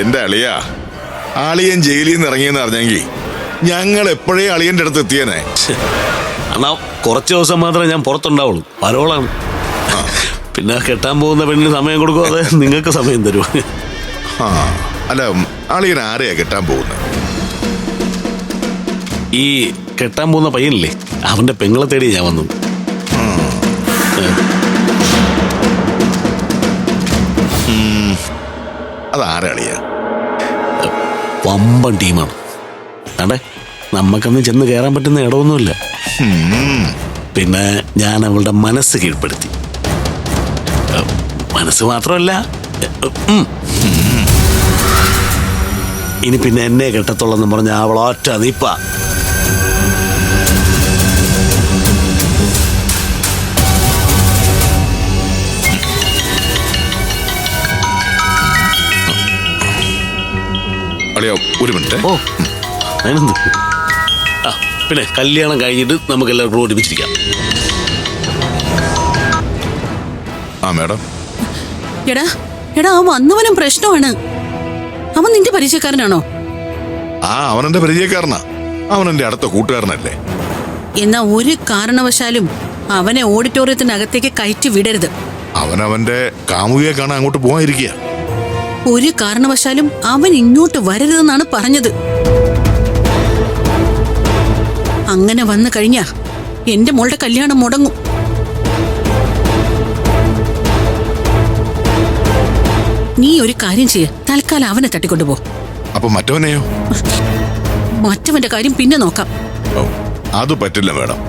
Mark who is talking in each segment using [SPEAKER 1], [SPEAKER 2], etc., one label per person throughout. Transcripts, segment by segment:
[SPEAKER 1] എന്റെ അളിയ അളിയൻ ജയിലിൽ നിന്ന് ഇറങ്ങിയെന്ന് അറിഞ്ഞെങ്കിൽ ഞങ്ങൾ എപ്പോഴേ അളിയന്റെ അടുത്ത് എത്തിയേനെ?
[SPEAKER 2] എന്നാ കുറച്ച് ദിവസം മാത്രമേ ഞാൻ പുറത്തുണ്ടാവുള്ളൂ. പരോളാണ്. പിന്നെ കെട്ടാൻ പോകുന്ന പെണ്ണിന് സമയം കൊടുക്കും അതെ നിങ്ങൾക്ക് സമയം തരും
[SPEAKER 1] ആ അല്ല അളിയൻ ആരെയാ കെട്ടാൻ പോകുന്നത്?
[SPEAKER 2] ഈ കെട്ടാൻ പോകുന്ന പയ്യനില്ലേ അവന്റെ പെങ്ങളെ തേടി ഞാൻ വന്നത്
[SPEAKER 1] അതാരാ അളിയ
[SPEAKER 2] വമ്പൻ ടീമാണ്. അതെ നമുക്കന്ന് ചെന്ന് കയറാൻ പറ്റുന്ന ഇടമൊന്നുമില്ല. പിന്നെ ഞാൻ അവളുടെ മനസ്സ് കീഴ്പ്പെടുത്തി. മനസ്സ് മാത്രമല്ല. ഇനി പിന്നെ എന്നെ കെട്ടത്തുള്ളെന്ന് പറഞ്ഞ അവളൊറ്റ നീപ്പ.
[SPEAKER 1] അളിയ ഒരു മിനിറ്റ്.
[SPEAKER 2] ഓ അതിനെന്ത് ആ പിന്നെ കല്യാണം കഴിഞ്ഞിട്ട് നമുക്ക് എല്ലാവർക്കും ഒരുമിച്ചിരിക്കാം.
[SPEAKER 1] ആ മാഡം.
[SPEAKER 3] എടാ എടാ അവൻ വന്നവനും പ്രശ്നമാണ്. അവൻ നിന്റെ പരിചയക്കാരനാണോ?
[SPEAKER 1] ആ അവനെന്റെ പരിചയക്കാരനാ. അവൻ എന്റെ അടുത്ത കൂട്ടുകാരനല്ലേ.
[SPEAKER 3] എന്നാ ഒരു കാരണവശാലും അവനെ ഓഡിറ്റോറിയത്തിനകത്തേക്ക് കയറ്റി വിടരുത്.
[SPEAKER 1] അവൻ അവന്റെ കാമുകിയെ കാണാൻ അങ്ങോട്ട് പോകാതിരിക്കുക
[SPEAKER 3] ഒരു കാരണവശാലും അവൻ ഇങ്ങോട്ട് വരരുതെന്നാണ് പറഞ്ഞത്. അങ്ങനെ വന്നു കഴിഞ്ഞാ എന്റെ മോളുടെ കല്യാണം മുടങ്ങും. നീ ഒരു കാര്യം ചെയ്യ. തൽക്കാലം അവനെ തട്ടിക്കൊണ്ടുപോ
[SPEAKER 1] അപ്പൊ മറ്റവനെയോ?
[SPEAKER 3] മറ്റവന്റെ കാര്യം പിന്നെ നോക്കാം.
[SPEAKER 1] അത് പറ്റില്ല മേഡം.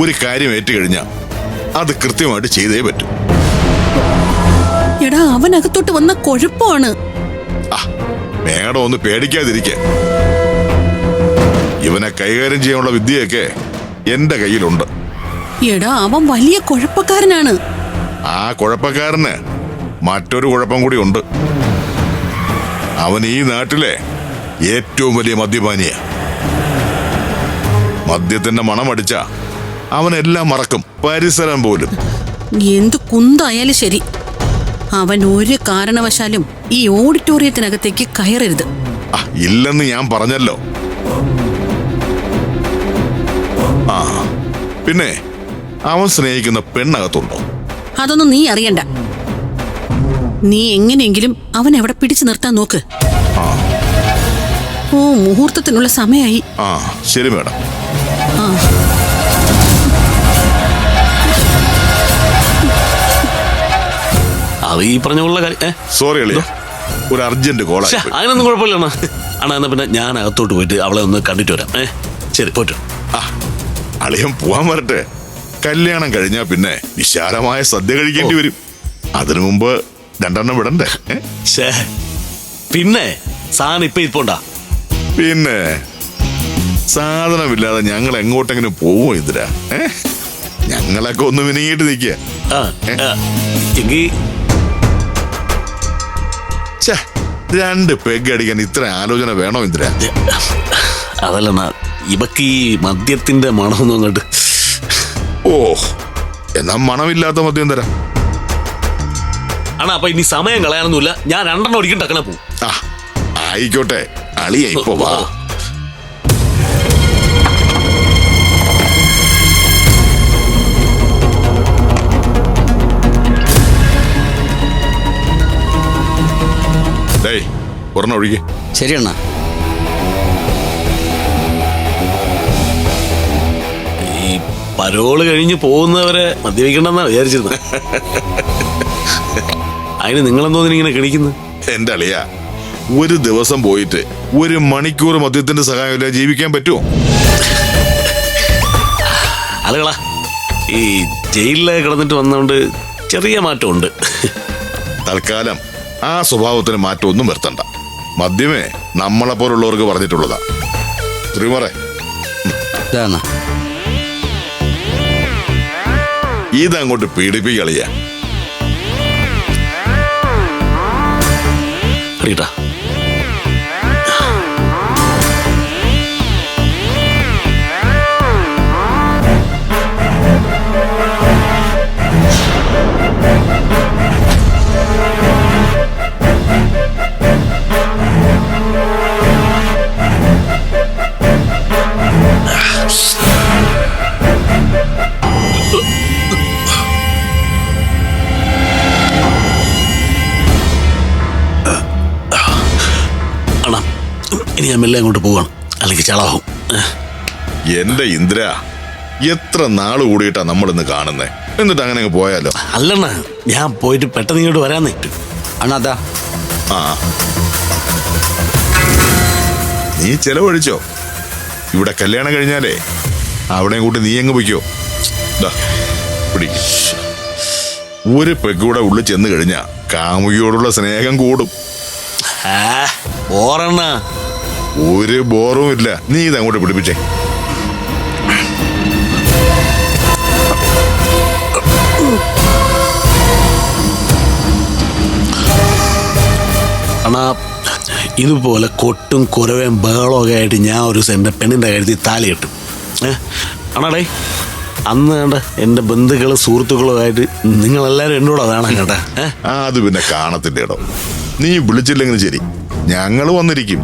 [SPEAKER 1] ഒരു കാര്യം ഏറ്റുകഴിഞ്ഞാൽ അത് കൃത്യമായിട്ട് ചെയ്തേ പറ്റൂ.
[SPEAKER 3] എടാ അവൻ അകത്തോട്ട് വന്ന
[SPEAKER 1] കൊഴപ്പാണ്. മേഡം ഒന്ന് പേടിക്കാതിരിക്കെ. ഇവനെ കൈകാര്യം ചെയ്യാനുള്ള വിദ്യയൊക്കെ എന്റെ കയ്യിലുണ്ട്.
[SPEAKER 3] എടാ അവൻ വലിയ കുഴപ്പക്കാരനാണ്.
[SPEAKER 1] ആ കുഴപ്പക്കാരന് മറ്റൊരു കുഴപ്പം കൂടി ഉണ്ട്. അവൻ ഈ നാട്ടിലെ ഏറ്റവും വലിയ മദ്യപാനിയ. മദ്യത്തിന്റെ മണം അടിച്ച അവനെല്ലാം മറക്കും. പരിസരം പോലും.
[SPEAKER 3] എന്ത് കുന്തായാലും ശരി. അവൻ ഒരു കാരണവശാലും ഈ ഓഡിറ്റോറിയത്തിനകത്തേക്ക് കയറരുത്.
[SPEAKER 1] ഇല്ലെന്ന് ഞാൻ പറഞ്ഞല്ലോ. ആ പിന്നെ അവൻ സ്നേഹിക്കുന്ന പെണ്ണകത്തുണ്ടോ?
[SPEAKER 3] അതൊന്നും നീ അറിയണ്ട. നീ എങ്ങനെയെങ്കിലും അവൻ എവിടെ പിടിച്ചു നിർത്താൻ നോക്ക്. ഓ മുഹൂർത്തത്തിനുള്ള സമയായി.
[SPEAKER 1] ആ ശരി മാഡം.
[SPEAKER 3] ആ.
[SPEAKER 2] അത് ഈ പറഞ്ഞ പോലുള്ള കാര്യം
[SPEAKER 1] സോറി അളിയ. ഒരു അർജന്റ് കോൾ
[SPEAKER 2] അങ്ങനൊന്നും കുഴപ്പമില്ല അണ്ണാ അണ്ണാ എന്നാ പിന്നെ ഞാൻ അകത്തോട്ട് പോയിട്ട് അവളെ ഒന്ന് കണ്ടിട്ട് വരാം. ഏ ശരി പോറ്റോ
[SPEAKER 1] ആ അളിയൻ പോവാൻ വരട്ടെ. കല്യാണം കഴിഞ്ഞാ പിന്നെ വിശാലമായ സദ്യ കഴിക്കേണ്ടി വരും. അതിനു മുമ്പ് രണ്ടെണ്ണം വിടണ്ടേ?
[SPEAKER 2] പിന്നെ സാധനം ഇപ്പൊ ഇപ്പോണ്ടാ
[SPEAKER 1] പിന്നെ സാധനമില്ലാതെ ഞങ്ങൾ എങ്ങോട്ടെങ്കിലും പോവോ ഇതിരാ? ഏ? ഞങ്ങളൊക്കെ ഒന്ന് വിനങ്ങിയിട്ട് നിൽക്കുക. രണ്ട് പെഗ് അടിക്കാൻ ഇത്ര ആലോചന വേണോ ഇന്ദ്ര?
[SPEAKER 2] അതല്ല ഇവക്ക് ഈ മദ്യത്തിന്റെ മണമൊന്നും അങ്ങോട്ട്
[SPEAKER 1] ഓ എന്നാ മണമില്ലാത്ത മദ്യം തരാം
[SPEAKER 2] അണ അപ്പൊ ഇനി സമയം കളയാനൊന്നുമില്ല. ഞാൻ രണ്ടെണ്ണം ഒരിക്കലും ടക്കണ പോവും.
[SPEAKER 1] ആ ആയിക്കോട്ടെ. അളിയ ഇപ്പൊ വാ ഒരെണ്ണം ഒഴികെ
[SPEAKER 4] ശരി അണ്ണാ
[SPEAKER 2] ഈ പരോൾ കഴിഞ്ഞ് പോകുന്നവരെ മദ്യപിക്കണ്ടെന്നാ വിചാരിച്ചിരുന്നത് അതിന് നിങ്ങളെന്തോ ഇങ്ങനെ കിണിക്കുന്നത്
[SPEAKER 1] എന്റെ അളിയ ഒരു ദിവസം പോയിട്ട് ഒരു മണിക്കൂർ മദ്യത്തിന്റെ സഹായമില്ല ജീവിക്കാൻ പറ്റുമോ
[SPEAKER 2] ആളുകളാ ഈ ജയിലിൽ കിടന്നിട്ട് വന്നതുകൊണ്ട് ചെറിയ മാറ്റമുണ്ട്.
[SPEAKER 1] തൽക്കാലം ആ സ്വഭാവത്തിന് മാറ്റമൊന്നും വരുത്തണ്ട. മദ്യമേ നമ്മളെ പോലുള്ളവർക്ക് പറഞ്ഞിട്ടുള്ളതാ. ശ്രീമറെ ഇതങ്ങോട്ട് പീഡിപ്പിക്കളിയാ
[SPEAKER 2] അറിയട്ടാ ഇനി ഞാൻ മെല്ലെ അങ്ങോട്ട് പോവാണ്. അല്ലെങ്കിൽ ചളാവും.
[SPEAKER 1] എന്റെ ഇന്ദ്ര എത്ര നാൾ കൂടിയിട്ടാ നമ്മളിന്ന് കാണുന്നേ? എന്നിട്ട് അങ്ങനെ അങ്ങ് പോയാലോ?
[SPEAKER 2] അല്ലണ്ണ ഞാൻ പോയിട്ട് പെട്ടെന്ന് ഇങ്ങോട്ട് വരാൻ
[SPEAKER 4] നിട്ടു അണാതാ
[SPEAKER 1] ആ. നീ ചെലവഴിച്ചോ? ഇവിടെ കല്യാണം കഴിഞ്ഞാലേ അവിടെയും കൂട്ടി നീ എങ്ങ് പൊയ്ക്കോ. ഒരു പെക്കൂടെ ഉള്ളിൽ ചെന്ന് കഴിഞ്ഞാ കാമുകിയോടുള്ള സ്നേഹം കൂടും.
[SPEAKER 2] ആ ഓറണ്ണ
[SPEAKER 1] ഒരു ബോറും ഇല്ല. നീ ഇത് അങ്ങോട്ട് പിടിപ്പിച്ചേ.
[SPEAKER 2] അണാ ഇതുപോലെ കൊട്ടും കുറവേം ബഹളവും ഒക്കെ ആയിട്ട് ഞാൻ ഒരു ദിവസം എന്റെ പെണ്ണിന്റെ കഴുത്തി താലി കെട്ടും ഏ? അണ്ണാടേ അന്ന് കണ്ട എന്റെ ബന്ധുക്കളും സുഹൃത്തുക്കളുമായിട്ട് നിങ്ങളെല്ലാവരും എന്നോട് അതാണ് കേട്ടാ.
[SPEAKER 1] ആ അത് പിന്നെ കാണത്തില്ല ഇടം നീ വിളിച്ചില്ലെങ്കിലും ശരി. ഞങ്ങൾ വന്നിരിക്കും.